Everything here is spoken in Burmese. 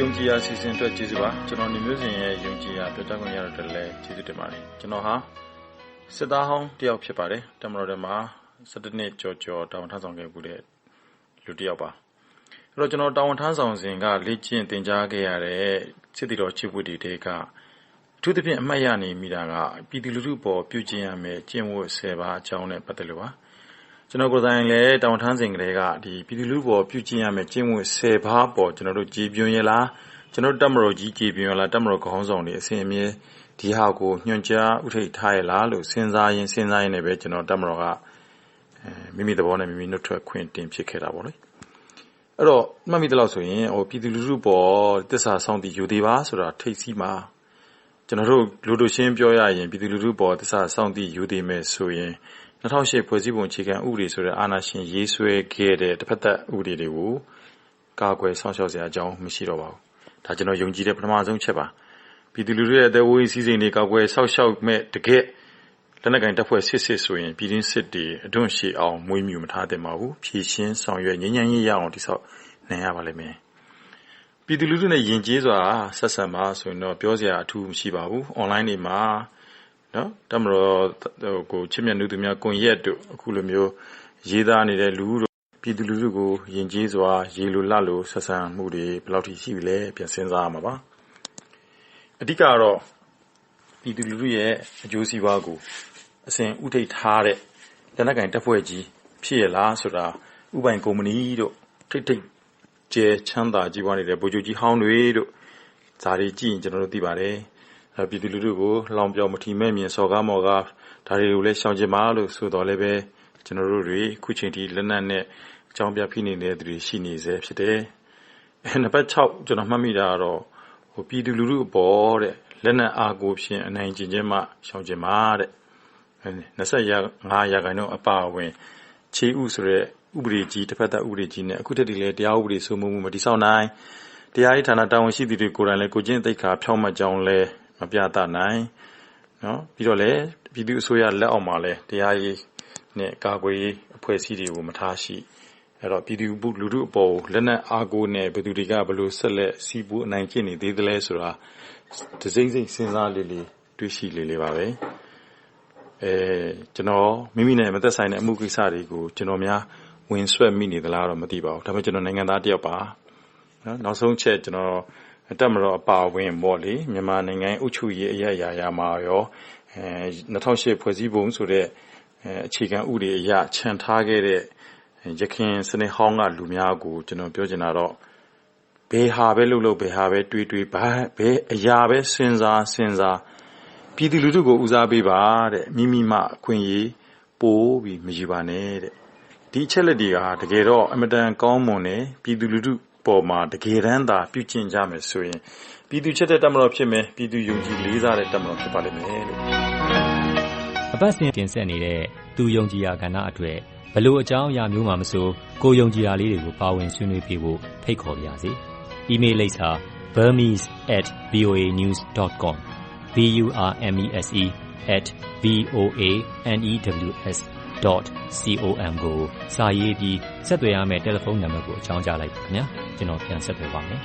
ယုံကြည်ရာအစီအစဉ်အတွက်ကျေးဇူးပါ။ကျွန်တော်နေမျိုးစင်ရဲ့ယုံကြည်ရာပြောကြားခွင့်ရတဲ့အတွက်လည်းကျေးဇူးတင်ပါတယ်။ကျွန်တော်ဟာစစ်သားဟောင်းတယောက်ဖြစ်ပါတယ်။တမတော်ထဲမှာ17နှစ်ကျော်ကျော်တာဝန်ထမ်းဆောင်ခဲ့မှုတဲ့လူတယောက်ပါ။အဲ့တော့ကျွန်တော်တာဝန်ထမ်းဆောင်စဉ်ကလေ့ကျင့်သင်ကြားခဲ့ရတဲ့စစ်တီတော်ချစ်ဝတ်တွေတဲကအထူးသဖြင့်အမှတ်ရနေမိတာကပြည်သူလူထုပေါ်ပြုကျင့်ရမယ်ကျင့်ဝတ်10ပါးအကြောင်းနဲ့ပတ်သက်လို့ပါ။ ကျွန်တော်ကိုယ်တိုင်လည်းတာဝန်ထမ်းစဉ်ကတည်းကပြည်သူလူထုပေါ်ပြုကျင့်ရမယ့်ကျင့်ဝတ်၁၀ပါးအပေါ်ကျေပြွန်ရဲ့လား၊ကျနော်တို့တပ်မတော်ကြီးကျေပြွန်ရဲ့လား၊တပ်မတော်ခေါင်းဆောင်တွေအစဉ်အမြဲဒီဟာကိုညွှန်ကြားဦးထိပ်ထားရဲ့လားလို့စဉ်းစားရင်းစဉ်းစားရင်းနဲ့ပဲတပ်မတော်ကမိမိသဘောနဲ့မိမိနုတ်ထွက်ခွင့်တင်ဖြစ်ခဲ့တာပေါ့။အဲဒီတော့မှတ်မိသလောက်ဆိုရင်ပြည်သူလူထုအပေါ်သစ္စာစောင့်သိရိုသေပါဆိုတာထိပ်စီးမှာ။ကျနော်တို့လိုလိုရှင်းပြောရရင်ပြည်သူလူထုအပေါ်သစ္စာစောင့်သိရိုသေမယ်ဆိုရင် 2008ဖွဲ့စည်းပုံအခြေခံဥပဒေဆိုတဲ့အာဏာရှင်ရေးဆွဲခဲ့တဲ့တဖက်သတ်ဥပဒေတွေကိုကာကွယ်စောင့်ရှောက်စရာအကြောင်းမရှိတော့ပါဘူး။ဒါကျနော်ယုံကြည်တဲ့ပထမဆုံးအချက်ပါ။ပြည်သူလူထုရဲ့အသက်အိုးအိမ်စည်းစိမ်တွေကာကွယ်စောင့်ရှောက်မယ့်တကယ့်လက်နက်ကိုင်တပ်ဖွဲ့စစ်စစ်ဆိုရင်ပြည်တွင်းစစ်တွေအဓွန့်ရှည်အောင်မွေးမြူမထားသင့်ပါဘူး။ဖြေရှင်းဆောင်ရွက်ငြိမ်းချမ်းရေးရအောင်တည်ဆောက်နိုင်ရပါလိမ့်မယ်။ပြည်သူလူထုနဲ့ယဉ်ကျေးစွာဆက်ဆံပါဆိုရင်တော့ပြောစရာအထူးမရှိပါဘူး။ Online တွေမှာ တပ်မတော်ကိုချစ်မြတ်နိုးသူများကွန်ရက်တို့အခုလိုမျိုးရေးသားနေတဲ့လူထုပြည်သူလူထုကိုယဉ်ကျေးစွာ ရေလိုလတ်လိုဆက်ဆံမှုတွေဘယ်လောက်ထိရှိပြီလဲပြန်စဉ်းစားရမှာပါ။အဓိကတော့ပြည်သူလူထုရဲ့အကျိုးစီးပွားကိုအစဉ်ဦးထိပ်ထားတဲ့လက်နက်ကိုင်တပ်ဖွဲ့ကြီးဖြစ်ရဲ့လားဆိုတာဦးပိုင်ကုမ္ပဏီတို့ထိပ်ထိပ်ကျယ်ချမ်းသာကြီးပွားနေတဲ့ဗိုလ်ချုပ်ကြီးဟောင်းတွေတို့ဇာတွေကြည့်ရင်ကျွန်တော်တို့သိပါတယ် ပြည်သူလူထုကိုလှောင်ပြောင်မထီမဲ့မြင်စော်ကားမော်ကား ဒါတွေကိုလည်းရှောင်ကျဉ်ပါလို့ဆိုတော်လည်းပဲ ကျွန်တော်တို့တွေခုချိန်ထိလက်နက်နဲ့အကြောင်းပြဖိနေတဲ့သူတွေရှိနေစေဖြစ်တယ်။အဲနံပါတ်6ကျွန်တော်မှတ်မိတာကတော့ဟိုပြည်သူလူထုအပေါ်တဲ့လက်နက်အားကိုဖြင့်အနိုင်ကျင့်ခြင်းမှရှောင်ကျဉ်ပါတဲ့25ရာခိုင်နှုန်းအပါအဝင်ခြေဥဆိုတဲ့ဥပဒေကြီးတစ်ဖက်သက်ဥပဒေကြီးနဲ့အခုတည်းကလည်းတရားဥပဒေစိုးမိုးမှုမတိဆောက်နိုင်တရားရေးဌာနတာဝန်ရှိသူတွေကိုယ်တိုင်လည်းကိုကျင့်သိက္ခာဖြောင့်မတ်ကြောင်းလဲ မပြသနိုင်နော်ပြီးတော့လည်းပြည်သူအစိုးရလက်အောက်မှာလည်းတရားရေးနဲ့ကာကွယ်ရေးအဖွဲ့အစည်းတွေကိုမထားရှိအဲ့တော့ပြည်သူလူထုအပေါ်လက်နက်အားကိုးနဲ့ဘယ်သူတွေကဘလို့ဆက်လက်စီးပူးအနိုင်ကျင့်နေသေးသလဲဆိုတာဒစိမ့်စိမ့်စဉ်းစားလေးလေးတွေးရှိလေးလေးပါပဲအဲကျွန်တော်မိမိနဲ့မသက်ဆိုင်တဲ့အမှုကိစ္စတွေကိုကျွန်တော်များဝင်ဆွဲမိနေသလားတော့မသိပါဘူးဒါပေမဲ့ကျွန်တော်နိုင်ငံသားတယောက်ပါနော်နောက်ဆုံးချက်ကျွန်တော် တပ်မတော်အပါအဝင်ပေါ့လေမြန်မာနိုင်ငံအုပ်ချုပ်ရေးအရရာရာမှာရောအဲ2008ဖွဲ့စည်းပုံဆိုတဲ့အခြေခံဥပဒေအရခြံထားခဲ့တဲ့ရခင်စနစ်ဟောင်းကလူများကိုကျွန်တော်ပြောချင်တာတော့ဘယ်ဟာပဲလုပ်လို့ဘယ်ဟာပဲတွေးတွေးဘာဘယ်အရာပဲစဉ်းစားစဉ်းစားပြည်သူလူထုကိုဦးစားပေးပါတဲ့မိမိမှအခွင့်အရေးပိုးပြီးမယူပါနဲ့တဲ့ဒီအချက်လက်တွေကတကယ်တော့အမတန်ကောင်းမွန်တယ်ပြည်သူလူထု ပေါ်မှာတကယ်တမ်းသာပြုကျင့်ကြမယ်ဆိုရင်ပြည်သူချစ်တဲ့တပ်မတော်ဖြစ်မယ်ပြည်သူယုံကြည်လေးစားတဲ့တပ်မတော်ဖြစ်ပါလိမ့်မယ်လို့အပတ်စဉ်တင်ဆက်နေတဲ့သူယုံကြည်ရာကဏ္ဍအတွက်ဘလို့အကြောင်းအရာမျိုးမှမဆိုကိုယုံကြည်ရာလေးတွေကိုပါဝင်ဆွေးနွေးပြဖို့ဖိတ်ခေါ်ပါရစေ။ email လိပ်စာ burmese@voanews.com b u r m e s e @ v o a n e w s .com ကိုစာရေးပြီးဆက်သွယ်ရမယ့်တယ်လီဖုန်းနံပါတ်ကိုအကြောင်းကြားလိုက်ပါခင်ဗျာကျွန်တော်ပြန်ဆက်သွယ်ပါမယ်